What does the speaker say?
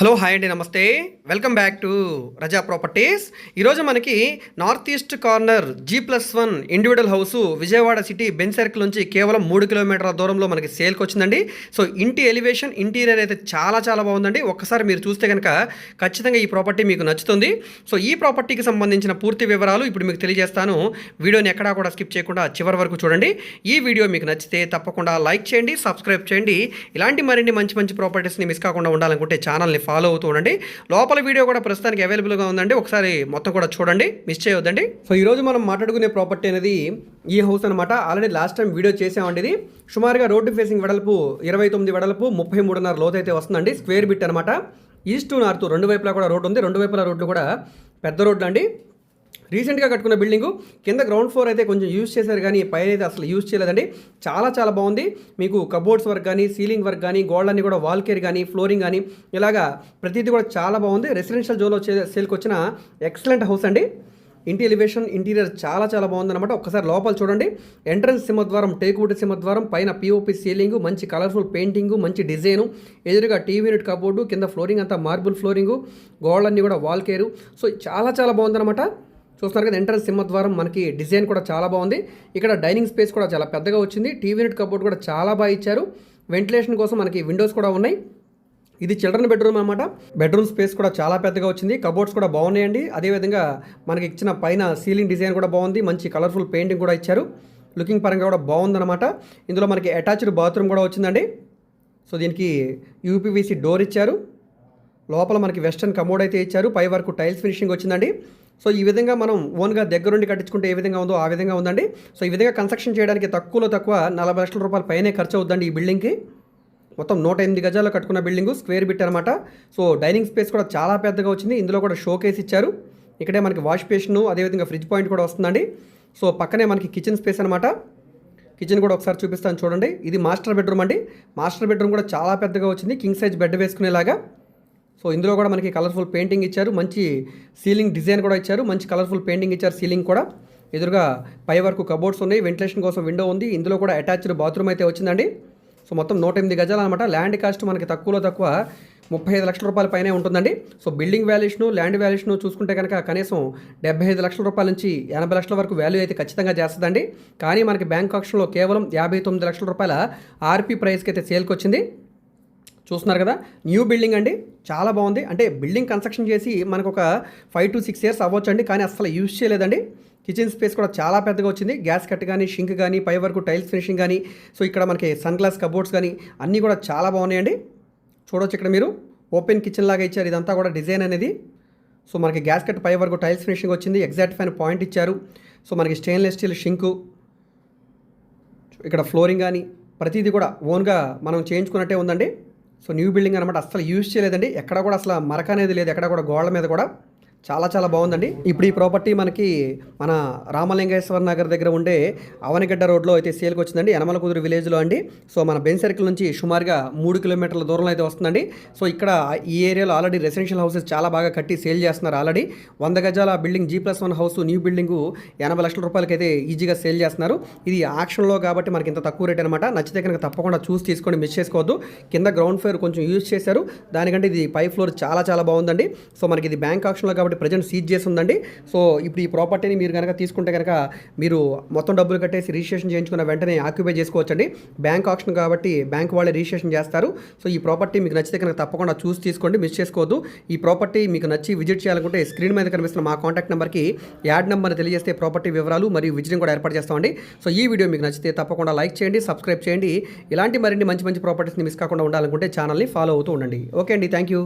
Hello hi అండి నమస్తే. Welcome back to Raza properties. ఈరోజు మనకి north east corner G plus one individual house Vijayawada city Benz circle నుంచి కేవలం మూడు కిలోమీటర్ల దూరంలో మనకి సేల్కి వచ్చిందండి. సో ఇంటి ఎలివేషన్ ఇంటీరియర్ అయితే చాలా చాలా బాగుందండి. ఒక్కసారి మీరు చూస్తే కనుక ఖచ్చితంగా ఈ ప్రాపర్టీ మీకు నచ్చుతుంది. సో ఈ ప్రాపర్టీకి సంబంధించిన పూర్తి వివరాలు ఇప్పుడు మీకు తెలియజేస్తాను. వీడియోని ఎక్కడా కూడా స్కిప్ చేయకుండా చివరి వరకు చూడండి. ఈ వీడియో మీకు నచ్చితే తప్పకుండా లైక్ చేయండి సబ్స్క్రైబ్ చేయండి. ఇలాంటి మరిన్ని మంచి మంచి ప్రాపర్టీస్ని మిస్ కాకుండా ఉండాలనుకుంటే ఛానల్ని ఫాలో అవుతూ ఉండండి. లోపల వీడియో కూడా ప్రస్తుతానికి అవైలబుల్గా ఉందండి. ఒకసారి మొత్తం కూడా చూడండి. మిస్ చేయొద్దండి. సో ఈరోజు మనం మాట్లాడుకునే ప్రాపర్టీ అనేది ఈ హౌస్ అనమాట ఆల్రెడీ లాస్ట్ టైం వీడియో చేసామండి ఇది. సుమారుగా రోడ్డు ఫేసింగ్ వెడల్పు ఇరవై తొమ్మిది వెడల్పు ముప్పై మూడున్నర లోతు అయితే వస్తుందండి. స్క్వేర్ బిట్ అనమాట ఈస్ట్ నార్త్ రెండు వైపులా కూడా రోడ్డు ఉంది. రెండు వైపులా రోడ్లు కూడా పెద్ద రోడ్లు అండి. రీసెంట్గా కట్టుకున్న బిల్డింగు కింద గ్రౌండ్ ఫ్లోర్ అయితే కొంచెం యూజ్ చేశారు కానీ పైన అయితే అసలు యూజ్ చేయలేదండి. చాలా చాలా బాగుంది. మీకు కబోర్డ్స్ వర్క్ కానీ సీలింగ్ వర్క్ కానీ గోల్డ్ కూడా వాల్ కేర్ కానీ ఫ్లోరింగ్ కానీ ఇలాగా ప్రతిదీ కూడా చాలా బాగుంది. రెసిడెన్షియల్ జోన్లో సేల్కి వచ్చిన ఎక్సలెంట్ హౌస్ అండి. ఇంటి ఎలివేషన్ ఇంటీరియర్ చాలా చాలా బాగుందన్నమాట. ఒక్కసారి లోపల చూడండి. ఎంట్రన్స్ సింహద్వారం టేక్వుడ్ సింహద్వారం పైన పిఓపి సీలింగ్ మంచి కలర్ఫుల్ పెయింటింగ్ మంచి డిజైను ఎదురుగా టీవీ యూనిట్ కబోర్డు కింద ఫ్లోరింగ్ అంతా మార్బుల్ ఫ్లోరింగు గోడలన్నీ కూడా వాల్ కేరు సో చాలా చాలా బాగుందన్నమాట. చూస్తున్నారు కదా ఎంట్రన్స్ సింహద్వారం మనకి డిజైన్ కూడా చాలా బాగుంది. ఇక్కడ డైనింగ్ స్పేస్ కూడా చాలా పెద్దగా వచ్చింది. టీవీ యూనిట్ కబోర్డ్ కూడా చాలా బాగా ఇచ్చారు. వెంటిలేషన్ కోసం మనకి విండోస్ కూడా ఉన్నాయి. ఇది చిల్డ్రన్ బెడ్రూమ్ అనమాట బెడ్రూమ్ స్పేస్ కూడా చాలా పెద్దగా వచ్చింది. కబోర్డ్స్ కూడా బాగున్నాయండి. అదేవిధంగా మనకి ఇచ్చిన పైన సీలింగ్ డిజైన్ కూడా బాగుంది. మంచి కలర్ఫుల్ పెయింటింగ్ కూడా ఇచ్చారు. లుకింగ్ పరంగా కూడా బాగుందన్నమాట. ఇందులో మనకి అటాచ్డ్ బాత్రూమ్ కూడా వచ్చిందండి. సో దీనికి యూపీవీసీ డోర్ ఇచ్చారు. లోపల మనకి వెస్టర్న్ కమోడ్ అయితే ఇచ్చారు. పై వరకు టైల్స్ ఫినిషింగ్ వచ్చిందండి. సో ఈ విధంగా మనం ఓన్గా దగ్గరుండి కట్టించుకుంటే ఏ విధంగా ఉందో ఆ విధంగా ఉందండి. సో ఈ విధంగా కన్స్ట్రక్షన్ చేయడానికి తక్కువలో తక్కువ నలభై లక్షల రూపాయల పైనే ఖర్చు అవుతుందండి ఈ బిల్డింగ్కి. మొత్తం నూట ఎనిమిది గజాల్లో కట్టుకున్న బిల్డింగ్ స్క్వేర్ బిట్ అనమాట సో డైనింగ్ స్పేస్ కూడా చాలా పెద్దగా వచ్చింది. ఇందులో కూడా షో కేస్ ఇచ్చారు. ఇక్కడే మనకి వాష్ బేషను అదేవిధంగా ఫ్రిడ్జ్ పాయింట్ కూడా వస్తుందండి. సో పక్కనే మనకి కిచెన్ స్పేస్ అనమాట కిచెన్ కూడా ఒకసారి చూపిస్తాను చూడండి. ఇది మాస్టర్ బెడ్రూమ్ అండి. మాస్టర్ బెడ్రూమ్ కూడా చాలా పెద్దగా వచ్చింది. కింగ్ సైజ్ బెడ్ వేసుకునేలాగా. సో ఇందులో కూడా మనకి కలర్ఫుల్ పెయింటింగ్ ఇచ్చారు. మంచి సీలింగ్ డిజైన్ కూడా ఇచ్చారు. మంచి కలర్ఫుల్ పెయింటింగ్ ఇచ్చారు సీలింగ్ కూడా. ఎదురుగా పై వరకు కబోర్డ్స్ ఉన్నాయి. వెంటిలేషన్ కోసం విండో ఉంది. ఇందులో కూడా అటాచ్డ్ బాత్రూమ్ అయితే వచ్చిందండి. సో మొత్తం నూట ఎనిమిది గజాలు అనమాట ల్యాండ్ కాస్ట్ మనకి తక్కువలో తక్కువ ముప్పై ఐదు లక్షల రూపాయల పైనే ఉంటుందండి. So building valuation land valuation చూసుకుంటే కనుక కనీసం డెబ్బై ఐదు లక్షల రూపాయల నుంచి ఎనభై లక్షల వరకు వాల్యూ అయితే ఖచ్చితంగా చేస్తుందండి. కానీ మనకి బ్యాంక్ ఆక్షన్లో కేవలం యాభై తొమ్మిది లక్షల రూపాయల ఆర్పీ ప్రైస్కి అయితే సేల్కి వచ్చింది. చూస్తున్నారు కదా? న్యూ బిల్డింగ్ అండి. చాలా బాగుంది. అంటే బిల్డింగ్ కన్స్ట్రక్షన్ చేసి మనకు ఒక ఫైవ్ టు సిక్స్ ఇయర్స్ అవ్వచ్చు అండి కానీ అసలు యూజ్ చేయలేదండి. కిచెన్ స్పేస్ కూడా చాలా పెద్దగా వచ్చింది. గ్యాస్ కట్ కానీ షింక్ కానీ పై వరకు టైల్స్ ఫినిషింగ్ కానీ సో ఇక్కడ మనకి సన్ గ్లాస్ కబోర్డ్స్ కానీ అన్నీ కూడా చాలా బాగున్నాయండి. చూడవచ్చు ఇక్కడ మీరు. ఓపెన్ కిచెన్ లాగా ఇచ్చారు. ఇదంతా కూడా డిజైన్ అనేది. సో మనకి గ్యాస్ కట్ పై వరకు టైల్స్ ఫినిషింగ్ వచ్చింది. ఎగ్జాక్ట్ ఫైన్ పాయింట్ ఇచ్చారు. సో మనకి స్టెయిన్లెస్ స్టీల్ షింకు ఇక్కడ ఫ్లోరింగ్ కానీ ప్రతిదీ కూడా ఓన్గా మనం చేయించుకున్నట్టే ఉందండి. సో న్యూ బిల్డింగ్ అనమాట అసలు యూజ్ చేయలేదండి. ఎక్కడ కూడా అసలు మరక అనేది లేదు. ఎక్కడ కూడా గోడల మీద కూడా చాలా చాలా బాగుందండి. ఇప్పుడు ఈ ప్రాపర్టీ మనకి మన రామలింగేశ్వర నగర్ దగ్గర ఉండే అవనిగడ్డ రోడ్లో అయితే సేల్కి వచ్చిందండి. యనమలకుదురు విలేజ్లో అండి. సో మన బెన్ సర్కిల్ నుంచి సుమారుగా మూడు కిలోమీటర్ల దూరంలో అయితే వస్తుందండి. సో ఇక్కడ ఈ ఏరియాలో ఆల్రెడీ రెసిడెన్షియల్ హౌసెస్ చాలా బాగా కట్టి సేల్ చేస్తున్నారు ఆల్రెడీ. వంద గజాల building G plus one house new building ఎనభై లక్షల రూపాయలకి అయితే ఈజీగా సేల్ చేస్తున్నారు. ఇది ఆక్షన్లో కాబట్టి మనకి ఇంత తక్కువ రేట్ అనమాట నచ్చితే కనుక తప్పకుండా చూసి తీసుకొని మిస్ చేసుకోవద్దు. కింద గ్రౌండ్ ఫ్లోర్ కొంచెం యూజ్ చేశారు. దానికంటే ఇది పై ఫ్లోర్ చాలా చాలా బాగుందండి. సో మనకి ఇది బ్యాంక్ ఆక్షన్లో కాబట్టి కాబట్టి ప్రజెంట్ సీజ్ చేసి ఉందండి సో ఇప్పుడు ఈ ప్రాపర్టీని మీరు కనుక తీసుకుంటే కనుక మీరు మొత్తం డబ్బులు కట్టేసి రిజిస్ట్రేషన్ చేయించుకున్న వెంటనే ఆక్యుపై చేసుకోవచ్చండి. బ్యాంక్ ఆప్షన్ కాబట్టి బ్యాంక్ వాళ్ళే రిజిస్ట్రేషన్ చేస్తారు. సో ఈ ప్రాపర్టీ మీకు నచ్చితే కనుక తప్పకుండా చూసి తీసుకోండి మిస్ చేసుకోవద్దు. ఈ ప్రాపర్టీ మీకు నచ్చి విజిట్ చేయాలనుకుంటే స్క్రీన్ మీద కనిపిస్తున్న మా కాంటాక్ట్ నెంబర్కి యాడ్ నెంబర్ తెలియజేస్తే ప్రాపర్టీ వివరాలు మరియు విజిటింగ్ కూడా ఏర్పాటు చేస్తామండి. సో ఈ వీడియో మీకు నచ్చితే తప్పకుండా లైక్ చేయండి సబ్స్క్రైబ్ చేయండి. ఇలాంటి మరిన్ని మంచి మంచి ప్రాపర్టీస్ని మిస్ కాకుండా ఉండాలనుకుంటే ఛానల్ని ఫాలో అవుతూ ఉండండి. ఓకే అండి థ్యాంక్ యూ